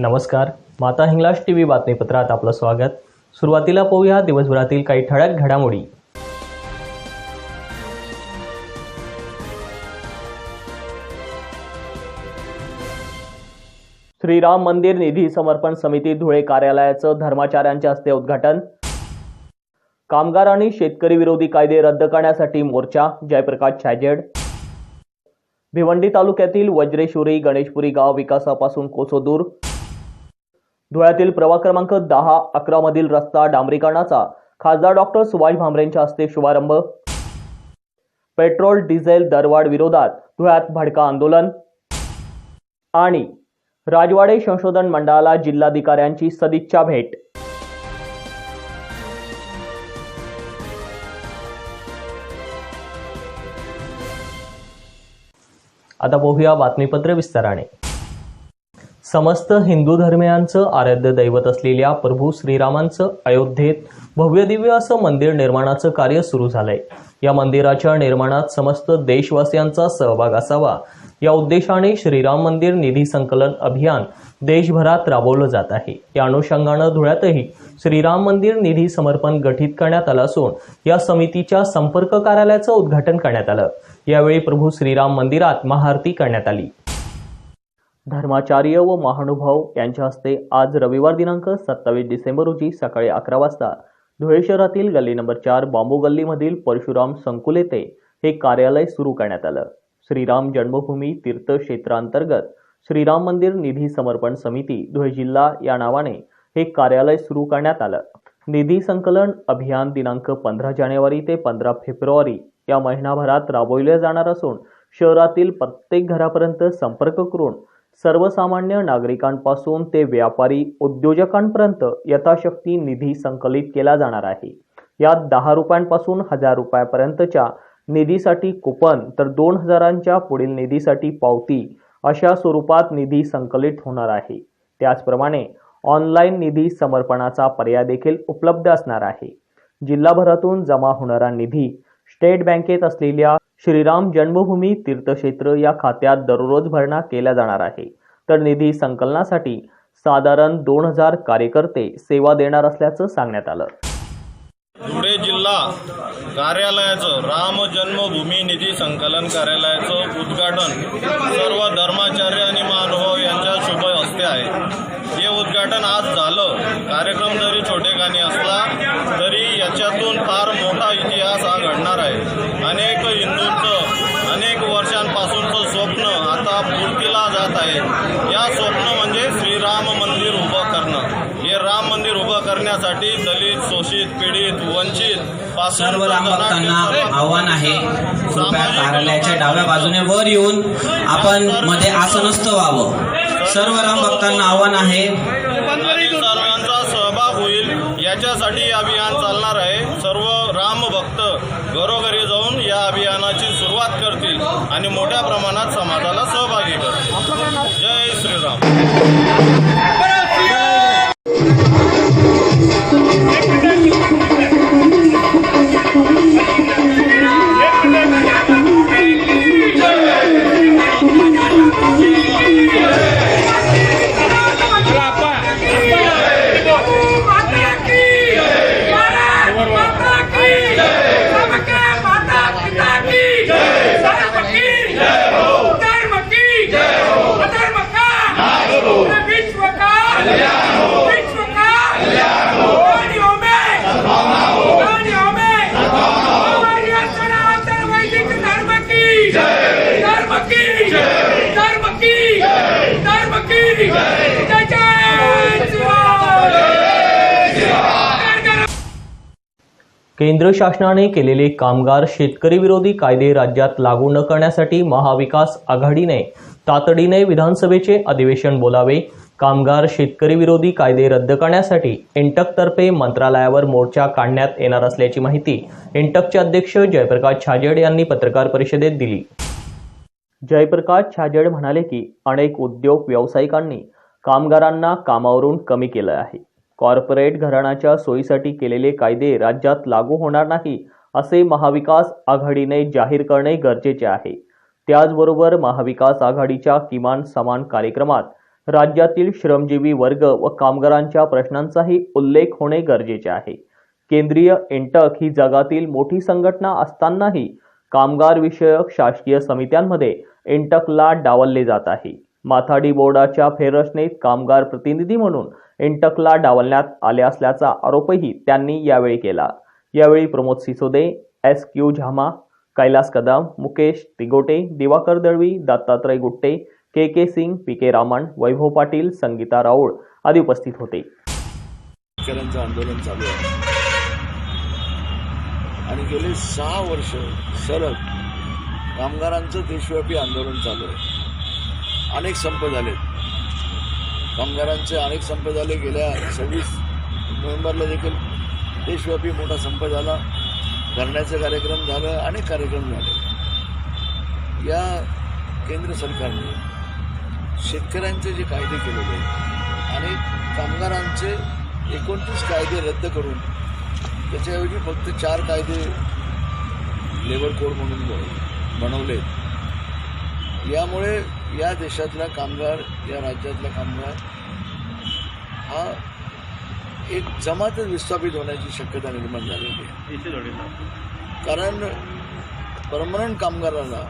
नमस्कार माता Hinglaj T V बातमीपत्रात आपलं स्वागत. सुरुवातीला पाहूया दिवसभरातील काही ठळक घडामोडी. श्रीराम मंदिर निधी समर्पण समिती धुळे कार्यालयाचं धर्माचार्यांच्या हस्ते उद्घाटन. कामगार आणि शेतकरी विरोधी कायदे रद्द करण्यासाठी मोर्चा जयप्रकाश छाजेड. भिवंडी तालुक्यातील वज्रेश्वरी गणेशपुरी गाव विकासापासून कोसो दूर धुळ्यातील प्रभाग क्रमांक दहा अकरा मधील रस्ता डांबरीकरणाचा. खासदार डॉक्टर सुभाष भामरेंच्या हस्ते शुभारंभ. पेट्रोल डिझेल दरवाढ विरोधात धुळ्यात भडका आंदोलन. आणि राजवाडे संशोधन मंडळाला जिल्हाधिकाऱ्यांची सदिच्छा भेट. आता पाहूया बातमीपत्र विस्ताराने. समस्त हिंदू धर्मियांचं आराध्य दैवत असलेल्या प्रभू श्रीरामांचं अयोध्येत भव्यदिव्य असं मंदिर निर्माणाचं कार्य सुरू झालंय. या मंदिराच्या निर्माणात समस्त देशवासियांचा सहभाग असावा. या उद्देशाने श्रीराम मंदिर निधी संकलन अभियान देशभरात राबवलं जात आहे. या अनुषंगानं धुळ्यातही श्रीराम मंदिर निधी समर्पण गठीत करण्यात आलं असून या समितीच्या संपर्क कार्यालयाचं उद्घाटन करण्यात आलं. यावेळी प्रभू श्रीराम मंदिरात महाआरती करण्यात आली. धर्माचार्य व महानुभाव यांच्या हस्ते आज रविवार दिनांक सत्तावीस डिसेंबर रोजी सकाळी अकरा वाजता धुळे शहरातील गल्ली नंबर चार बांबू गल्लीमधील परशुराम संकुल येथे हे कार्यालय सुरू करण्यात आलं. श्रीराम जन्मभूमी तीर्थक्षेत्रांतर्गत श्रीराम मंदिर निधी समर्पण समिती धुळे जिल्हा या नावाने हे कार्यालय सुरू करण्यात आलं. निधी संकलन अभियान दिनांक पंधरा जानेवारी ते पंधरा फेब्रुवारी या महिनाभरात राबवले जाणार असून शहरातील प्रत्येक घरापर्यंत संपर्क करून सर्वसामान्य नागरिकांपासून ते व्यापारी उद्योजकांपर्यंत यथाशक्ती निधी संकलित केला जाणार आहे. यात दहा रुपयांपासून हजार रुपयापर्यंतच्या निधीसाठी कुपन तर दोन हजारांच्या पुढील निधीसाठी पावती अशा स्वरूपात निधी संकलित होणार आहे. त्याचप्रमाणे ऑनलाईन निधी समर्पणाचा पर्याय देखील उपलब्ध असणार आहे. जिल्हाभरातून जमा होणारा निधी स्टेट बँकेत असलेल्या श्रीराम जन्मभूमी तीर्थक्षेत्र या खात्यात दररोज भरणा केला जाणार आहे. तर निधी संकलनासाठी साधारण दोन हजार कार्यकर्ते सेवा देणार असल्याचं सांगण्यात आलं. धुळे जिल्हा कार्यालयाचं राम जन्मभूमी निधी संकलन कार्यालयाचं उद्घाटन सर्व धर्माचार्य आणि महानुभाव यांच्या शुभ हस्ते आहे. हे उद्घाटन आज झालं. कार्यक्रम जरी छोटेखानी असला तरी याच्यातून फार मोठा इतिहास हा घडणार आहे. अनेक हिंदूंचं अनेक वर्षांपासूनचं स्वप्न आता पूर्तीला जात आहे. या स्वप्न म्हणजे श्रीराम मंदिर उभं करणं. हे राम मंदिर उभं करण्यासाठी दलित शोषित पीडित वंचित पासून सर्व आव्हान आहे. कृपया कार्यालयाच्या डाव्या बाजूने वर येऊन आपण मध्ये आसनस्थ व्हावं. सर्व रामभक्तांना आव्हान आहे. सर्वांचा सहभाग होईल. याच्यासाठी अभियान चालणार आहे. सर्व राम भक्त घरोघरी जाऊन या अभियानाची सुरुवात करतील आणि मोठ्या प्रमाणात समाजाला सहभागी करतील. जय श्रीराम. केंद्र शासनाने केलेले कामगार शेतकरी विरोधी कायदे राज्यात लागू न करण्यासाठी महाविकास आघाडीने तातडीने विधानसभेचे अधिवेशन बोलावे कामगार शेतकरी विरोधी कायदे रद्द करण्यासाठी इंटकतर्फे मंत्रालयावर मोर्चा काढण्यात येणार असल्याची माहिती इंटकचे अध्यक्ष जयप्रकाश छाजेड यांनी पत्रकार परिषदेत दिली. जयप्रकाश छाजेड म्हणाले की अनेक उद्योग व्यावसायिकांनी कामगारांना कामावरून कमी केलं आहे. कॉर्पोरेट घराण्याच्या सोयीसाठी केलेले कायदे राज्यात लागू होणार नाही असे महाविकास आघाडीने जाहीर करणे गरजेचे आहे. त्याचबरोबर महाविकास आघाडीच्या किमान समान कार्यक्रमात राज्यातील श्रमजीवी वर्ग व कामगारांच्या प्रश्नांचाही उल्लेख होणे गरजेचे आहे. केंद्रीय इंटक ही जगातील मोठी संघटना असतानाही कामगार विषयक शासकीय समित्यांमध्ये इंटकला डावलले जात आहे. माथाडी बोर्डाच्या फेररचनेत कामगार प्रतिनिधी म्हणून इंटकला डावलण्यात आले असल्याचा आरोपही त्यांनी यावेळी केला. यावेळी Pramod Sisode S Q Jhama Kailas Kadam Mukesh Tigote Diwakar Dalvi Dattatray Gutte K K Singh P K Raman Vaibhav Patil Sangita Raul आदी उपस्थित होते. शेतकऱ्यांचं आंदोलन चालू आहे. आणि गेले सहा वर्ष सलग कामगारांचं देशव्यापी आंदोलन चालू आहे. अनेक संप झालेत. कामगारांचे अनेक संप झाले. गेल्या सव्वीस नोव्हेंबरला देखील देशव्यापी मोठा संप झाला. धरण्याचे कार्यक्रम झालं अनेक कार्यक्रम झाले. या केंद्र सरकारने शेतकऱ्यांचे जे कायदे केलेले आणि कामगारांचे एकोणतीस कायदे रद्द करून त्याच्याऐवजी फक्त चार कायदे लेबर कोड म्हणून ब- बनवले यामुळे या देशातला कामगार या राज्यातला कामगार हा एक जमातच विस्थापित होण्याची शक्यता निर्माण झालेली आहे. कारण परमनंट कामगाराला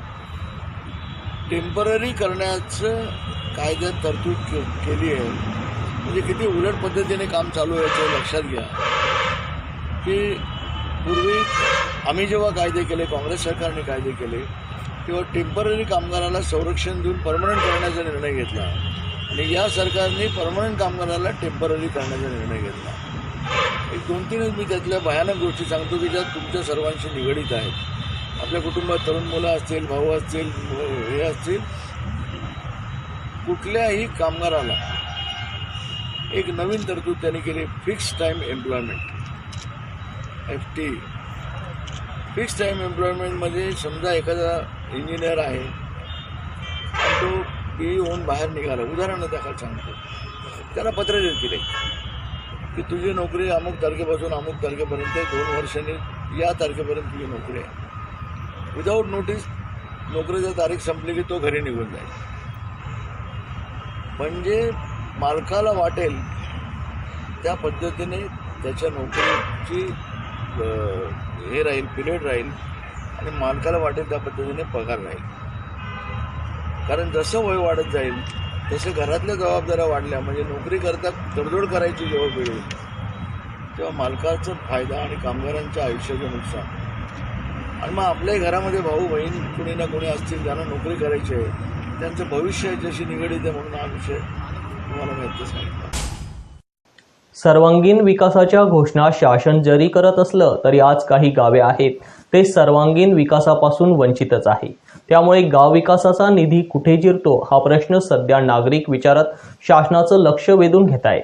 टेंपररी करण्याचं कायद्यात तरतूद के केली आहे. म्हणजे किती उलट पद्धतीने काम चालू आहे याचं लक्षात घ्या. की पूर्वी आम्ही जेव्हा कायदे केले काँग्रेस सरकारने कायदे केले किंवा टेंपररी कामगाराला संरक्षण देऊन परमनंट करण्याचा निर्णय घेतला. आणि या सरकारने परमनंट कामगाराला टेंपररी करण्याचा निर्णय घेतला. एक दोन तीनच मी त्यातल्या भयानक गोष्टी सांगतो की ज्या तुमच्या सर्वांशी निगडीत आहेत. आपल्या कुटुंबात तरुण मुलं असतील भाऊ असतील हे असतील. कुठल्याही कामगाराला एक नवीन तरतूद त्यांनी केली fix time employment F T fix time एम्प्लॉयमेंटमध्ये समजा एखादा इंजिनियर आहे आणि तो बी होऊन बाहेर निघाला. उदाहरण दाखल सांगतो. त्याला पत्र देत की तुझी नोकरी अमुक तारखेपासून अमुक तारखेपर्यंत दोन वर्षांनी या तारखेपर्यंत तुझी नोकरी आहे. विदाऊट नोटीस नोकरीची तारीख संपली की तो घरी निघून जाईल. म्हणजे मालकाला वाटेल त्या पद्धतीने त्याच्या नोकरीची हे राहील पिरियड राहील आणि मालकाला वाटेल त्या पद्धतीने पगार राहील. कारण जसं वय वाढत जाईल तसं घरातल्या जबाबदाऱ्या वाढल्या म्हणजे नोकरी करता तडजोड करायची जेव्हा वेळ तेव्हा मालकाचा फायदा आणि कामगारांच्या आयुष्याचं नुकसान. आणि मग आपल्याही घरामध्ये भाऊ बहीण कुणी ना कुणी असतील ज्यांना नोकरी करायची आहे त्यांचं भविष्य याच्याशी निगडीत आहे म्हणून हा विषय तुम्हाला मी आता सर्वांगीण विकासाच्या घोषणा शासन जरी करत असलं तरी आज काही गावे आहेत. ते सर्वांगीण विकासापासून वंचितच आहे. त्यामुळे गाव विकासाचा निधी कुठे जिरतो हा प्रश्न सध्या नागरिक विचारत शासनाचं लक्ष वेधून घेत आहे.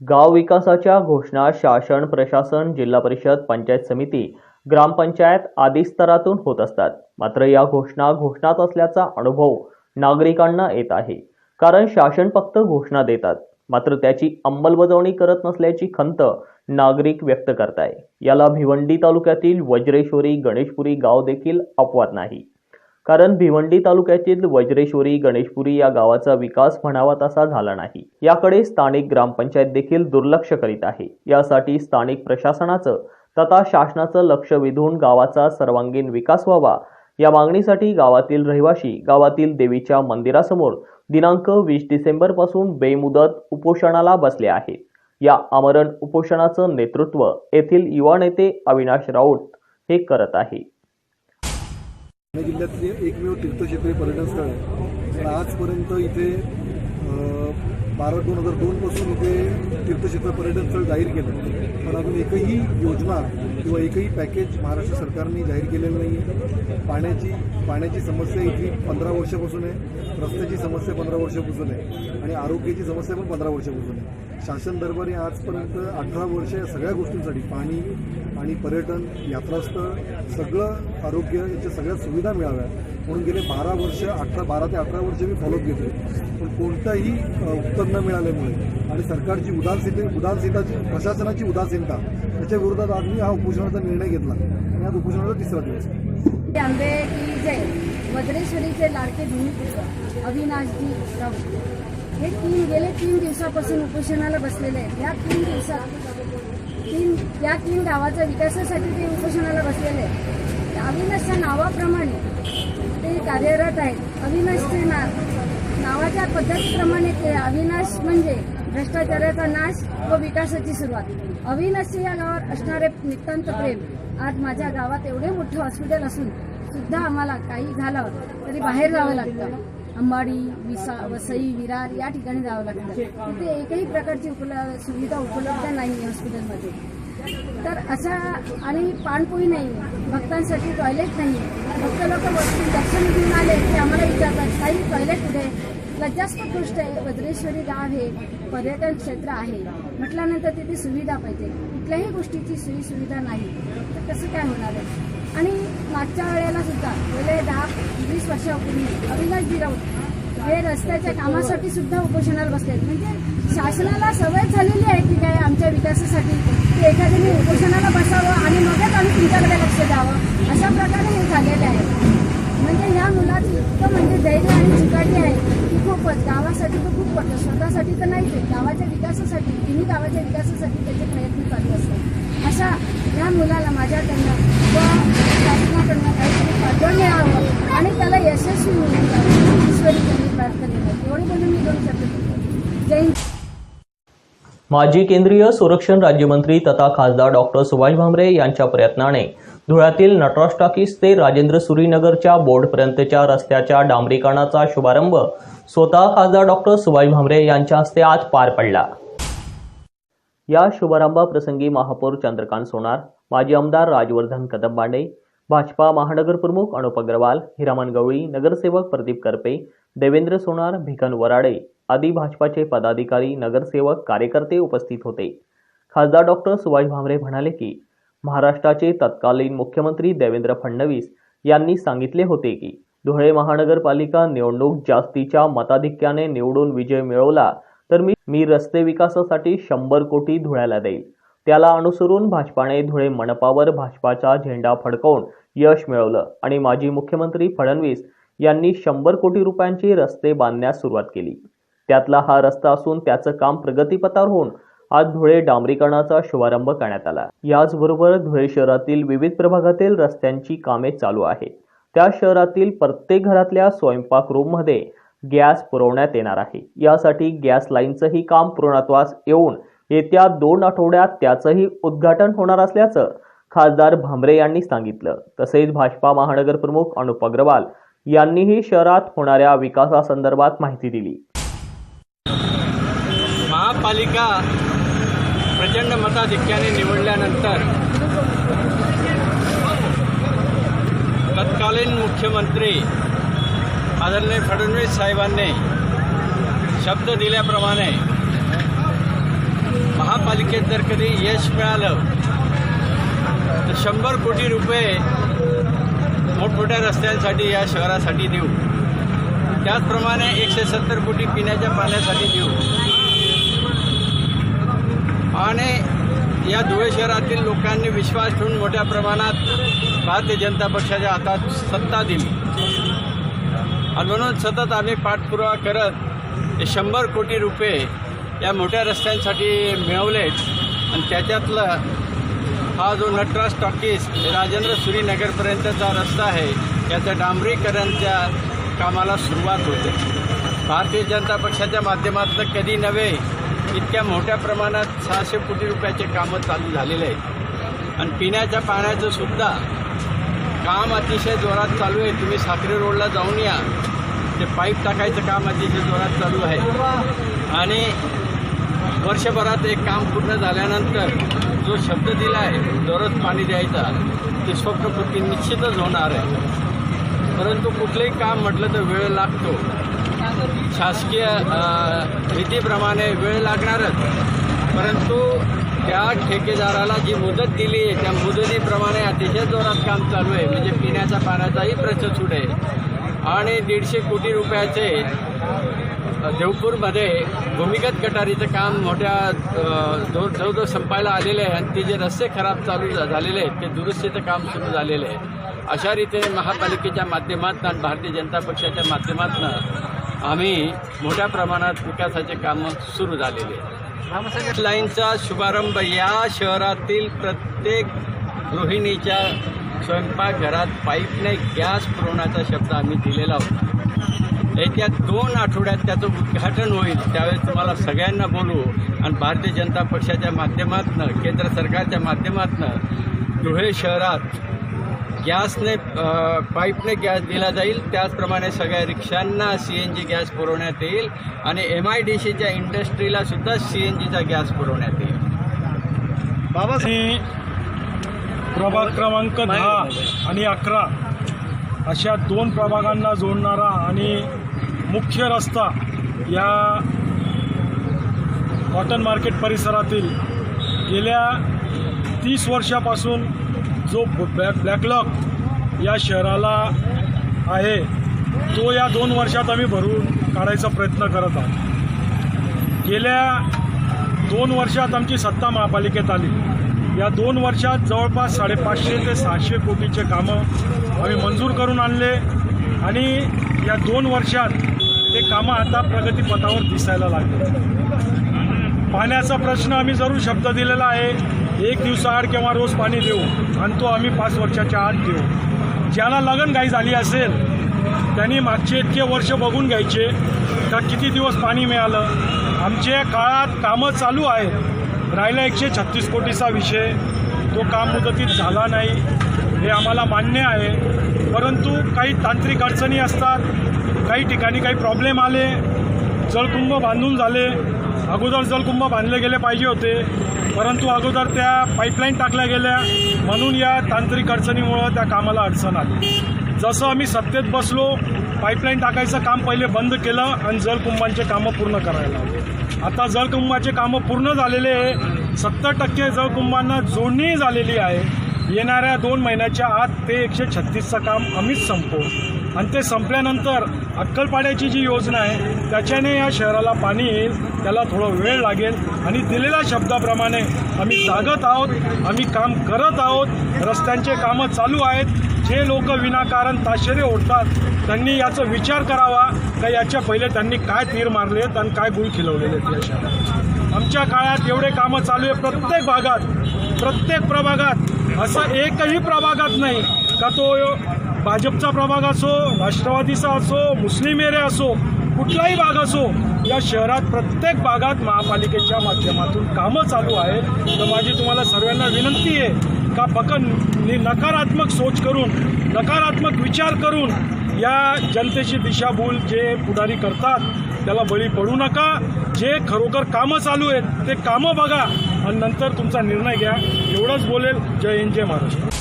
गाव विकासाच्या घोषणा शासन प्रशासन जिल्हा परिषद पंचायत समिती ग्रामपंचायत आदी स्तरातून होत असतात. मात्र या घोषणा घोषणाच असल्याचा अनुभव नागरिकांना येत आहे. कारण शासन फक्त घोषणा देतात. मात्र त्याची अंमलबजावणी करत नसल्याची खंत नागरिक व्यक्त करताय. याला भिवंडी तालुक्यातील वज्रेश्वरी गणेशपुरी गाव देखील अपवाद नाही. कारण भिवंडी तालुक्यातील वज्रेश्वरी गणेशपुरी या गावाचा विकास म्हणावा तसा झाला नाही. याकडे स्थानिक ग्रामपंचायत देखील दुर्लक्ष करीत आहे. यासाठी स्थानिक प्रशासनाचं तथा शासनाचं लक्ष वेधून गावाचा सर्वांगीण विकास व्हावा या मागणीसाठी गावातील रहिवासी गावातील देवीच्या मंदिरासमोर दिनांक वीस डिसेंबरपासून बेमुदत उपोषणाला बसले आहेत. या आमरण उपोषणाचं नेतृत्व येथील युवा नेते अविनाश राऊत हे करत आहे. ठाणे जिल्ह्यातले एकमेव तीर्थक्षेत्री पर्यटन स्थळ आहे आजपर्यंत इथे बारा दोन हजार दोनपासून इथे तीर्थक्षेत्र पर्यटन स्थळ जाहीर केलं. पण अजून एकही योजना किंवा एकही पॅकेज महाराष्ट्र सरकारने जाहीर केलेलं नाही आहे पाण्याची पाण्याची समस्या इथली पंधरा वर्षापासून आहे. रस्त्याची समस्या पंधरा वर्षापासून आहे. आणि आरोग्याची समस्या पण पंधरा वर्षापासून आहे. शासन दरबारी आजपर्यंत अठरा वर्ष या सगळ्या गोष्टींसाठी पाणी आणि पर्यटन यात्रास्थळ सगळं आरोग्य याच्या सगळ्या सुविधा मिळाव्या म्हणून गेले बारा वर्ष अठरा बारा ते अठरा वर्ष मी फॉलोअप घेतोय. पण कोणतंही उत्पन्न उत्तर न मिळाल्यामुळे आणि सरकारची उदासीनते उदासीनताची प्रशासनाची उदासीनता त्याच्या विरोधात आज मी हा उपोषणाचा निर्णय घेतला. आणि आज उपोषणाचा तिसरा दिवस. आंबे की जय? वज्रेश्वरीचे लाडके भूमिपुत्र अविनाशजी राऊत. हे तीन गेले तीन दिवसापासून उपोषणाला बसलेले आहेत. या तीन दिवसात तीन या तीन गावाच्या विकासासाठी ते उपोषणाला बसलेले आहेत. अविनाशच्या नावाप्रमाणे कार्यरत आहेत अविनाशचे ना नावाच्या पद्धतीप्रमाणे ते अविनाश म्हणजे भ्रष्टाचाराचा नाश व विकासाची सुरुवात. अविनाश या गावात असणारे नितांत प्रेम. आज माझ्या गावात एवढे मोठे हॉस्पिटल असून सुद्धा आम्हाला काही झालं तरी बाहेर जावं लागतं. अंबाडी विसा वसई विरार या ठिकाणी जावं लागतं. तिथे एकही प्रकारची उपल सुविधा उपलब्ध नाही हॉस्पिटलमध्ये तर अशा आणि पाणपोई नाही. भक्तांसाठी टॉयलेट नाही. भक्त लोक वरती दर्शन घेऊन आले की आम्हाला विचारतात काही टॉयलेट कुठे लज्जास्पद गोष्ट आहे वज्रेश्वरी गाव हे पर्यटन क्षेत्र आहे. म्हटल्यानंतर तिथे सुविधा पाहिजे. कुठल्याही गोष्टीची सोयी सुविधा नाही. तर कसं काय होणार आहे? आणि मागच्या वेळेला सुद्धा गेले दहा वीस वर्षापूर्वी अविनाशजी राऊत हे रस्त्याच्या कामासाठी सुद्धा उपोषणाला बसले म्हणजे शासनाला सवय झालेली आहे की काय आमच्या विकासासाठी? की एखाद्याने उपोषणाला बसावं आणि मगच आम्ही तुमच्याकडे लक्ष द्यावं अशा प्रकारे हे झालेलं आहे. म्हणजे ह्या मुलाची इतकं म्हणजे धैर्य आणि चिकाटी आहे की खूपच. गावासाठी तर खूप करतो स्वतःसाठी तर नाहीच आहे. गावाच्या विकासासाठी तिन्ही गावाच्या विकासासाठी त्याचे प्रयत्न चालू असतात. अशा ह्या मुलाला माझ्याकडनं व शासनाकडनं काहीतरी पत्र मिळावं आणि त्याला यशस्वी होऊन ईश्वरी त्यांनी प्रार्थना केली एवढी बोलून मी दोन शब्द जय माजी केंद्रीय संरक्षण राज्यमंत्री तथा खासदार डॉक्टर सुभाष भामरे यांच्या प्रयत्नाने धुळ्यातील नटराज टाकीस ते राजेंद्र सुरीनगरच्या बोर्डपर्यंतच्या रस्त्याच्या डांबरीकरणाचा शुभारंभ स्वतः खासदार डॉक्टर सुभाष भामरे यांच्या हस्ते आज पार पडला. या शुभारंभाप्रसंगी महापौर चंद्रकांत सोनार माजी आमदार राजवर्धन कदमबांडे भाजपा महानगर प्रमुख अनुप अग्रवाल हिरामन गवळी नगरसेवक प्रदीप करपे देवेंद्र सोनार भिकन वराडे आदी भाजपाचे पदाधिकारी नगरसेवक कार्यकर्ते उपस्थित होते. खासदार डॉक्टर सुभाष भामरे म्हणाले की महाराष्ट्राचे तत्कालीन मुख्यमंत्री देवेंद्र फडणवीस यांनी सांगितले होते की धुळे महानगरपालिका निवडणूक जास्तीच्या मताधिक्याने निवडून विजय मिळवला तर मी मी रस्ते विकासासाठी शंभर कोटी धुळ्याला देईल. त्याला अनुसरून भाजपाने धुळे मनपावर भाजपाचा झेंडा फडकवून यश मिळवलं. आणि माजी मुख्यमंत्री फडणवीस यांनी शंभर कोटी रुपयांची रस्ते बांधण्यास सुरुवात केली. त्यातला हा रस्ता असून त्याचं काम प्रगतीपथावर होऊन आज धुळे डांबरीकरणाचा शुभारंभ करण्यात आला. याचबरोबर धुळे शहरातील विविध प्रभागातील रस्त्यांची कामे चालू आहेत. त्या शहरातील प्रत्येक घरातल्या स्वयंपाक रूममध्ये गॅस पुरवण्यात येणार आहे. यासाठी गॅस लाईनचंही काम पूर्णत्वास येऊन येत्या दोन आठवड्यात त्याचंही उद्घाटन होणार असल्याचं खासदार भांबरे यांनी सांगितलं. तसेच भाजपा महानगर प्रमुख अनुप अग्रवाल यांनीही शहरात होणाऱ्या विकासासंदर्भात माहिती दिली. महापालिका प्रचंड मताधिक्याने निवडल्यानंतर तत्कालीन मुख्यमंत्री आदरणीय फडणवीस साहेबांनी शब्द दिल्याप्रमाणे महापालिकेत जर कधी यश मिळालं तर शंभर कोटी रुपये मोठमोठ्या रस्त्यांसाठी या शहरासाठी देऊ. त्याचप्रमाणे एकशे सत्तर कोटी पिण्याच्या पाण्यासाठी देऊ. आणि या धुळे शहरातील लोकांनी विश्वास ठेवून मोठ्या प्रमाणात भारतीय जनता पक्षाच्या हातात सत्ता दिली. आणि म्हणून सतत आम्ही पाठपुरावा करत शंभर कोटी रुपये या मोठ्या रस्त्यांसाठी मिळवलेत. आणि त्याच्यातलं हा जो नटराज टॉकीज राजेंद्र सुरी नगरपर्यंतचा रस्ता आहे याचं डांबरीकरणच्या कामाला सुरुवात होते. भारतीय जनता पक्षाच्या माध्यमातून कधी नव्हे इतक्या मोठ्या प्रमाणात सहाशे कोटी रुपयाचे कामं चालू झालेले आहेत. आणि पिण्याच्या पाण्याचं सुद्धा काम अतिशय जोरात चालू आहे. तुम्ही साखरे रोडला जाऊन या. ते पाईप टाकायचं काम अतिशय जोरात चालू आहे. आणि वर्षभरात एक काम पूर्ण झाल्यानंतर जो शब्द दिला आहे दररोज पाणी द्यायचा ते स्वप्नपूर्ती निश्चितच होणार आहे. परंतु कुठलंही काम म्हटलं तर वेळ लागतो. शासकीय विधीप्रमाणे वेळ लागणारच. परंतु त्या ठेकेदाराला जी मुदत दिली आहे त्या मुदतीप्रमाणे अतिशय जोरात काम चालू आहे. म्हणजे पिण्याच्या पाण्याचाही प्रश्न सुटेल आणि दीडशे कोटी रुपयाचे देवपूरमध्ये भूमिगत गटारीचं काम मोठ्या जोर जवळ जवळजवळ संपायला आलेलं आहे. आणि ते जे रस्ते खराब चालू झा- झालेले आहेत ते दुरुस्तीचं काम सुरू झालेलं आहे. अशा रीतीने महापालिकेच्या माध्यमातून आणि भारतीय जनता पक्षाच्या माध्यमातून आम्ही मोठ्या प्रमाणात विकासाचे कामं सुरू झालेले आहे लाईनचा शुभारंभ या शहरातील प्रत्येक गृहिणीच्या स्वयंपाकघरात पाईपने गॅस पुरवण्याचा शब्द आम्ही दिलेला होता. येत्या दोन आठवड्यात त्याचं उद्घाटन होईल त्यावेळेस तुम्हाला सगळ्यांना बोलू. आणि भारतीय जनता पक्षाच्या माध्यमातून केंद्र सरकारच्या माध्यमातून धुळे शहरात गॅसने पाईपने गॅस दिला जाईल. त्याचप्रमाणे सगळ्या रिक्षांना सी एन जी गॅस पुरवण्यात येईल. आणि एम आय डी सीच्या इंडस्ट्रीला सुद्धा सी एन जीचा गॅस पुरवण्यात येईल. आणि प्रभाग क्रमांक दहा आणि अकरा अशा दोन प्रभागांना जोडणारा आणि मुख्य रस्ता या कॉटन मार्केट परिसरातील गेल्या तीस वर्षापासून जो ब्लॅक ब्लॅकलॉक या शहराला आहे तो या दोन वर्षात आम्ही भरून काढायचा प्रयत्न करत आहोत. गेल्या दोन वर्षात आमची सत्ता महापालिकेत आली. या दोन वर्षात जवळपास साडेपाचशे ते सहाशे कोटीचे कामं आम्ही मंजूर करून आणले आणि या दोन वर्षात कामं आता प्रगतीपथावर दिसायला लागले. पाण्याचा प्रश्न आम्ही जरूर शब्द दिलेला आहे. एक दिवसाआड किंवा रोज पाणी देऊ? आणि तो आम्ही पाच वर्षाच्या आत देऊ. ज्याला लगनघाई झाली असेल त्यांनी मागचे इतके वर्ष बघून घ्यायचे का किती दिवस पाणी मिळालं? आमच्या काळात कामं चालू आहेत. राहिला एकशे छत्तीस कोटीचा विषय. तो काम मुदतीत झाला नाही. हे आम्हाला मान्य आहे. परंतु काही तांत्रिक अडचणी असतात. काही ठिकाणी काही प्रॉब्लेम आले जलकुंभ बांधून झाले. अगोदर जलकुंभ बांधले गेले पाहिजे होते परंतु अगोदर त्या पाईपलाईन टाकल्या गेल्या. म्हणून या तांत्रिक अडचणीमुळं त्या कामाला अडचण आली. जसं आम्ही सत्तेत बसलो पाईपलाईन टाकायचं काम पहिले बंद केलं आणि जलकुंभांचे कामं पूर्ण करायला लावले. आता जलकुंभाचे कामं पूर्ण झालेले आहे. सत्तर टक्के जलकुंभांना जोडणीही झालेली आहे. येणाऱ्या दोन महिन्याच्या आत ते एकशे छत्तीसचं काम आम्हीच संपवू. आणि ते संपल्यानंतर अक्कलपाड्याची जी योजना आहे त्याच्याने या शहराला पाणी येईल त्याला थोडं वेळ लागेल. आणि दिलेल्या शब्दाप्रमाणे आम्ही जागत आहोत आम्ही काम करत आहोत रस्त्यांचे कामं चालू आहेत. जे लोक विनाकारण ताशेरे ओढतात त्यांनी याचा विचार करावा. का याच्या पहिले त्यांनी काय तीर आहेत आणि काय गुळ खिलवलेले आहेत या शहरात? आमच्या काळात एवढे कामं चालू आहे प्रत्येक भागात प्रत्येक प्रभागात. असं एकही प्रभागात नाही. का तो भाजपचा प्रभाग असो राष्ट्रवादीचा असो मुस्लिम एरिया असो कुठलाही भाग असो या शहरात प्रत्येक भागात महापालिकेच्या माध्यमातून कामं चालू आहेत. तर माझी तुम्हाला सर्वांना विनंती आहे का फक्त नकारात्मक सोच करून नकारात्मक विचार करून या जनतेची दिशाभूल जे पुढारी करतात त्याला बळी पडू नका. जे खरोखर कामं चालू आहेत ते कामं बघा आणि नंतर तुमचा निर्णय घ्या. एवढंच बोलेल. जय हिंद जय महाराष्ट्र.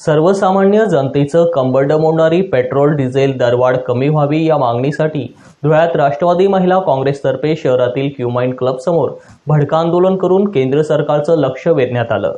सर्वसामान्य जनतेचं कंबरड मोडणारी पेट्रोल डिझेल दरवाढ कमी व्हावी या मागणीसाठी धुळ्यात राष्ट्रवादी महिला काँग्रेसतर्फे शहरातील क्युमाइन क्लब समोर भडका आंदोलन करून केंद्र सरकारचं लक्ष वेधण्यात आलं.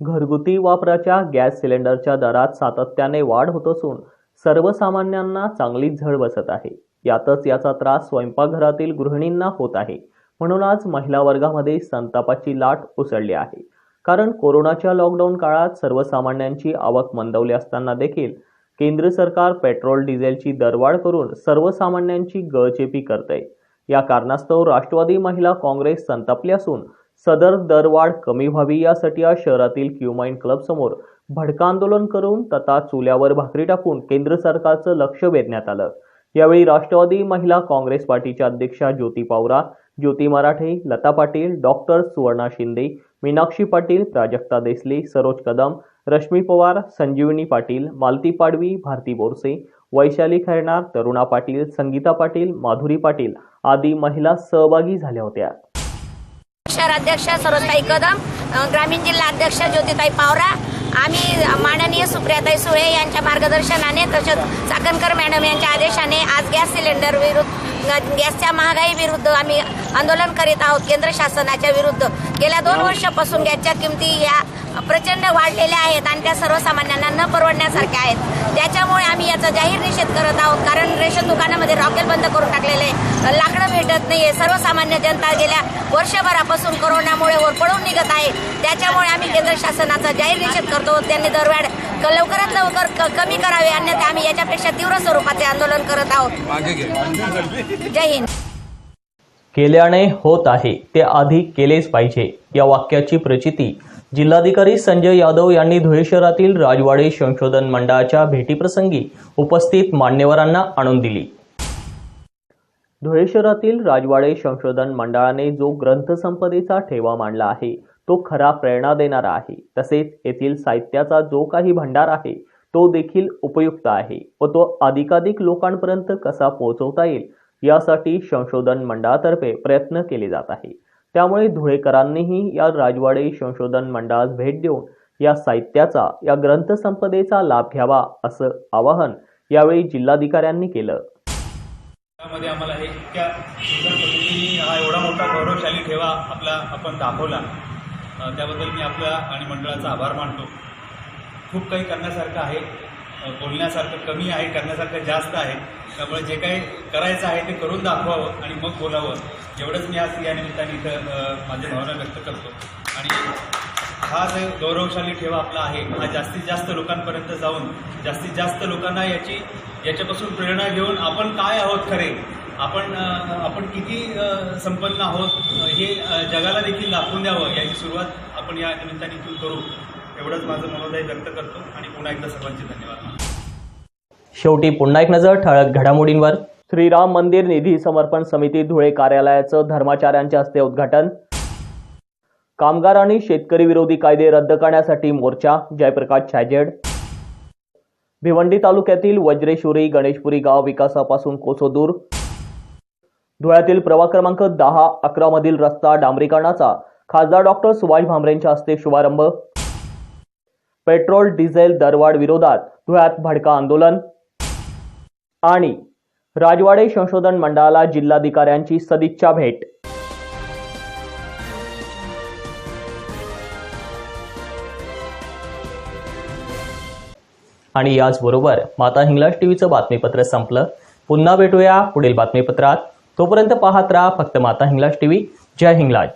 घरगुती वापराच्या गॅस सिलेंडरच्या दरात सातत्याने वाढ होत असून सर्वसामान्यांना चांगलीच झळ बसत आहे. यातच याचा त्रास स्वयंपाकघरातील गृहिणींना होत आहे. म्हणून आज महिला वर्गामध्ये संतापाची लाट उसळली आहे. कारण कोरोनाच्या लॉकडाऊन काळात सर्वसामान्यांची आवक मंदवली असताना देखील केंद्र सरकार पेट्रोल डिझेलची दरवाढ करून सर्वसामान्यांची गळचेपी करते या कारणास्तव राष्ट्रवादी महिला काँग्रेस संतापली असून सदर दरवाढ कमी व्हावी यासाठी आज शहरातील क्युमाइन क्लब समोर भडका आंदोलन करून तथा चुल्यावर भाकरी टाकून केंद्र सरकारचं लक्ष वेधण्यात आलं. यावेळी राष्ट्रवादी महिला काँग्रेस पार्टीच्या अध्यक्षा ज्योती पावरा ज्योती मराठे लता पाटील डॉक्टर सुवर्णा शिंदे मीनाक्षी पाटील प्राजक्ता देसले सरोज कदम रश्मी पवार संजीवनी पाटील मालती पाडवी भारती बोरसे वैशाली खैरनार तरुणा पाटील संगीता पाटील माधुरी पाटील आदी महिला सहभागी झाल्या होत्या. शहराध्यक्ष सरोजताई कदम ग्रामीण जिल्हा अध्यक्ष ज्योतिताई पावरा आम्ही माननीय सुप्रियाताई सुळे यांच्या मार्गदर्शनाने तसेच चाकणकर मॅडम यांच्या आदेशाने आज गॅस सिलेंडर विरुद्ध गॅसच्या महागाई विरुद्ध आम्ही आंदोलन करीत आहोत केंद्र शासनाच्या विरुद्ध. गेल्या दोन वर्षापासून गॅसच्या किमती या प्रचंड वाढलेल्या आहेत आणि त्या सर्वसामान्यांना न परवडण्यासारख्या आहेत. त्याच्यामुळे आम्ही याचा जाहीर निषेध करत आहोत कारण रेशन दुकानामध्ये रॉकेल बंद करून टाकलेले आहे लाकडं भेटत नाहीये. सर्वसामान्य जनता गेल्या वर्षभरापासून कोरोनामुळे होरपळून निघत आहे. त्याच्यामुळे आम्ही केंद्र शासनाचा जाहीर निषेध करतो. त्यांनी दरवाढ लवकरात लवकर कमी करावे अन्यथा आम्ही याच्यापेक्षा तीव्र स्वरूपाचे आंदोलन करत आहोत. जय हिंद. केल्याने होत आहे. ते आधी केलेच पाहिजे. या वाक्याची प्रचिती जिल्हाधिकारी संजय यादव यांनी धुळे शहरातील राजवाडे संशोधन मंडळाच्या भेटीप्रसंगी उपस्थित मान्यवरांना आणून दिली. धुळे शहरातील राजवाडे संशोधन मंडळाने जो ग्रंथसंपदेचा ठेवा मांडला आहे तो खरा प्रेरणा देणारा आहे. तसेच येथील साहित्याचा जो काही भंडार आहे तो देखील उपयुक्त आहे व तो अधिकाधिक लोकांपर्यंत कसा पोहोचवता येईल यासाठी संशोधन मंडळातर्फे प्रयत्न केले जात आहे. त्यामुळे धुळेकरांनीही या राजवाडे संशोधन मंडळास भेट देऊन या साहित्याचा या ग्रंथसंपदेचा लाभ घ्यावा असं आवाहन यावेळी जिल्हाधिकाऱ्यांनी केलं. त्यामध्ये आम्हाला हे इतक्या सुंदर पद्धतीने हा एवढा मोठा गौरवशाली ठेवा आपला आपण दाखवला. त्याबद्दल मी आपला आणि मंडळाचा आभार मानतो. खूप काही करण्यासारखं आहे. बोलण्यासारखं कमी आहे करण्यासारखं जास्त आहे. त्यामुळे जे काही करायचं आहे ते करून दाखवावं आणि मग बोलावं. एवढंच मी आज या निमित्ताने इथं माझ्या भावना व्यक्त करतो. आणि हा जो गौरवशाली ठेवा आपला आहे हा जास्तीत जास्त लोकांपर्यंत जाऊन जास्तीत जास्त लोकांना याची याच्यापासून प्रेरणा घेऊन आपण काय आहोत खरे? आपण आपण किती संपन्न आहोत हे जगाला देखील दाखवून द्यावं. याची सुरुवात आपण या निमित्ताने इथून करू. एवढंच माझं मनोदय व्यक्त करतो आणि पुन्हा एकदा सर्वांचे धन्यवाद. शेवटी पुन्हा एक नजर ठळक घडामोडींवर. श्रीराम मंदिर निधी समर्पण समिती धुळे कार्यालयाचं धर्माचार्यांच्या हस्ते उद्घाटन. कामगार आणि शेतकरी विरोधी कायदे रद्द करण्यासाठी मोर्चा जयप्रकाश छाजेड. भिवंडी तालुक्यातील वज्रेश्वरी गणेशपुरी गाव विकासापासून कोसो दूर धुळ्यातील प्रवाह क्रमांक दहा अकरा मधील रस्ता डांबरीकरणाचा. खासदार डॉक्टर सुभाष भामरेंच्या हस्ते शुभारंभ. पेट्रोल डिझेल दरवाढ विरोधात धुळ्यात भडका आंदोलन. आणि राजवाडे संशोधन मंडळाला जिल्हाधिकाऱ्यांची सदिच्छा भेट. आणि याचबरोबर माता हिंगलाज टीव्हीचं बातमीपत्र संपलं. पुन्हा भेटूया पुढील बातमीपत्रात. तोपर्यंत पाहत राहा फक्त माता हिंगलाज टी व्ही जय हिंगलाज.